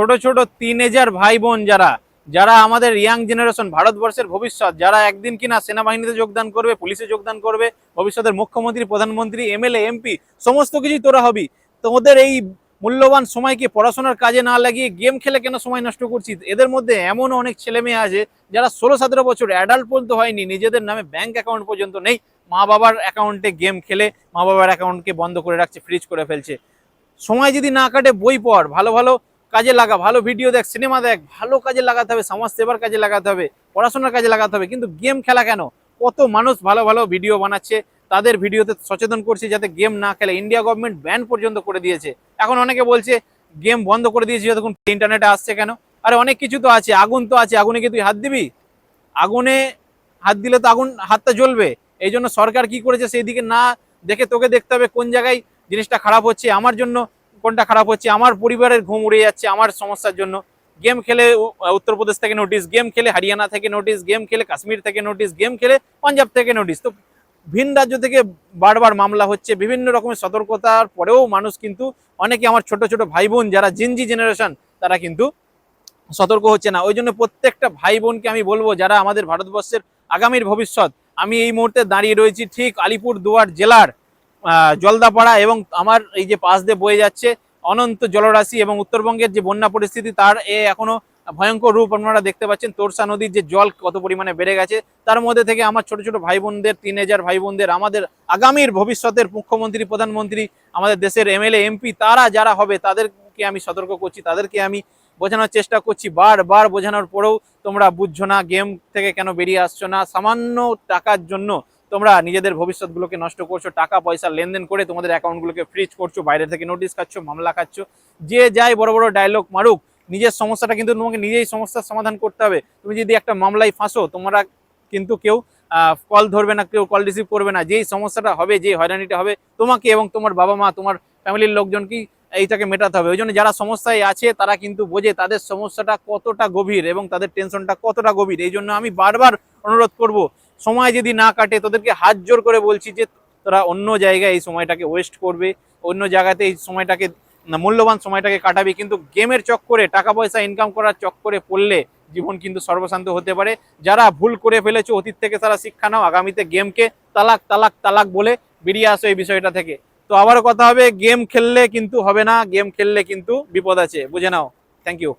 ছোট ছোট টিনেজার ভাই বোন যারা যারা আমাদের ইয়াং জেনারেশন ভারতবর্ষের ভবিষ্যৎ, যারা একদিন কিনা সেনাবাহিনীতে যোগদান করবে, পুলিশে যোগদান করবে, ভবিষ্যতের মুখ্যমন্ত্রী, প্রধানমন্ত্রী, এমএলএ এমপি সমস্ত কিছুই তোরা হবি। তোদের এই মূল্যবান সময়কে পড়াশোনার কাজে না লাগিয়ে গেম খেলে কেন সময় নষ্ট করছি এদের মধ্যে এমন অনেক ছেলে মেয়ে আছে যারা ষোলো সতেরো বছর অ্যাডাল্ট পর্যন্ত হয়নি, নিজেদের নামে ব্যাংক অ্যাকাউন্ট পর্যন্ত নেই, মা বাবার অ্যাকাউন্টে গেম খেলে মা বাবার অ্যাকাউন্টকে বন্ধ করে রাখছে ফ্রিজ করে ফেলছে। সময় যদি না কাটে বই পড়, ভালো ভালো কাজে লাগা, ভালো ভিডিও দেখ সিনেমা দেখ, ভালো কাজে লাগাতে হবে, সমাজ সেবার কাজে লাগাতে হবে, পড়াশোনার কাজে লাগাতে হবে, কিন্তু গেম খেলা কেন? কত মানুষ ভালো ভালো ভিডিও বানাচ্ছে, তাদের ভিডিওতে সচেতন করছে যাতে গেম না খেলে। ইন্ডিয়া গভর্নমেন্ট ব্যান পর্যন্ত করে দিয়েছে। এখন অনেকে বলছে গেম বন্ধ করে দিয়েছে যতক্ষণ ইন্টারনেটে আসছে কেন? আরে অনেক কিছু তো আছে, আগুন তো আছে, আগুনে কি তুই হাত দিবি? আগুনে হাত দিলে তো আগুন, হাতটা জ্বলবে। এই জন্য সরকার কি করেছে সেই দিকে না দেখে তোকে দেখতে হবে, কোন জায়গায় জিনিসটা খারাপ হচ্ছে। আমার জন্য কোনটা খারাপ হচ্ছে, আমার পরিবারের ঘুম উড়ে যাচ্ছে আমার সমস্যার জন্য। গেম খেলে উত্তরপ্রদেশ থেকে নোটিশ গেম খেলে হরিয়ানা থেকে নোটিশ গেম খেলে কাশ্মীর থেকে নোটিশ গেম খেলে পাঞ্জাব থেকে নোটিশ তো ভিন রাজ্য থেকে বারবার মামলা হচ্ছে, বিভিন্ন রকমের সতর্কতার পরেও মানুষ কিন্তু অনেকে আমার ছোট ছোট ভাই বোন যারা জিনজি জেনারেশন তারা কিন্তু সতর্ক হচ্ছে না। ওই জন্য প্রত্যেকটা ভাই বোনকে আমি বলব, যারা আমাদের ভারতবর্ষের আগামীর ভবিষ্যৎ, আমি এই মুহূর্তে দাঁড়িয়ে রয়েছি ঠিক আলিপুর দুয়ার জেলার জলদাপাড়া এবং আমার এই যে পাশ দিয়ে বয়ে যাচ্ছে অনন্ত জলরাশি এবং উত্তরবঙ্গের যে বন্যা পরিস্থিতি, তার এ এখনও ভয়ঙ্কর রূপ আপনারা দেখতে পাচ্ছেন। তোরসা নদীর যে জল কত পরিমাণে বেড়ে গেছে, তার মধ্যে থেকে আমার ছোট ছোট ভাই বোনদের টিনেজার ভাই বোনদের আমাদের আগামীর ভবিষ্যতের মুখ্যমন্ত্রী, প্রধানমন্ত্রী, আমাদের দেশের এমএলএ, এমপি, তারা যারা হবে, তাদেরকে আমি সতর্ক করছি, তাদেরকে আমি বোঝানোর চেষ্টা করছি। বারবার বোঝানোর পরেও তোমরা বুঝছ না, গেম থেকে কেন বেরিয়ে আসছো না। সামান্য টাকার জন্য তোমরা নিজেদের ভবিষ্যৎগুলোকে নষ্ট করছ, টাকা, পয়সা, লেনদেন করে তোমাদের অ্যাকাউন্টগুলোকে ফ্রিজ করছ, বাইরে থেকে নোটিশ খাচ্ছ, মামলা খাচ্ছ, যে যাই বড় বড় ডায়লগ মারুক, নিজের সমস্যাটা কিন্তু তোমাকে নিজেই সমস্যার সমাধান করতে হবে। তুমি যদি একটা মামলায় ফাঁসো, তোমরা কিন্তু কেউ কল ধরবে না, কেউ কল রিসিভ করবে না। যেই সমস্যাটা হবে যে হয়রানিটা হবে, তোমাকে এবং তোমার বাবা মা, তোমার ফ্যামিলির লোকজনকেই এইটাকে মেটাতে হবে। ওই জন্য যারা সমস্যায় আছে, তারা কিন্তু বোঝে তাদের সমস্যাটা কতটা গভীর এবং তাদের টেনশনটা কতটা গভীর। এই জন্য আমি বারবার অনুরোধ করব সময় যদি না কাটে, তোদেরকে হাত জোর করে বলছি যে তোরা অন্য জায়গায় এই সময়টাকে ওয়েস্ট করবে, অন্য জায়গাতে এই সময়টাকে মূল্যবান সময়টাকে কাটাবি। কিন্তু গেমের চক্করে টাকা পয়সা ইনকাম করার চক্করে পড়লে জীবন কিন্তু সর্বশান্ত হতে পারে। যারা ভুল করে ফেলেছো, অতীত থেকে তারা শিক্ষা নাও, আগামীতে গেমকে তালাক তালাক তালাক বলে বেরিয়ে আসো এই বিষয়টা থেকে। তো আবারও কথা হবে গেম খেললে কিন্তু হবে না গেম খেললে কিন্তু বিপদ আছে। বুঝে নাও। Thank you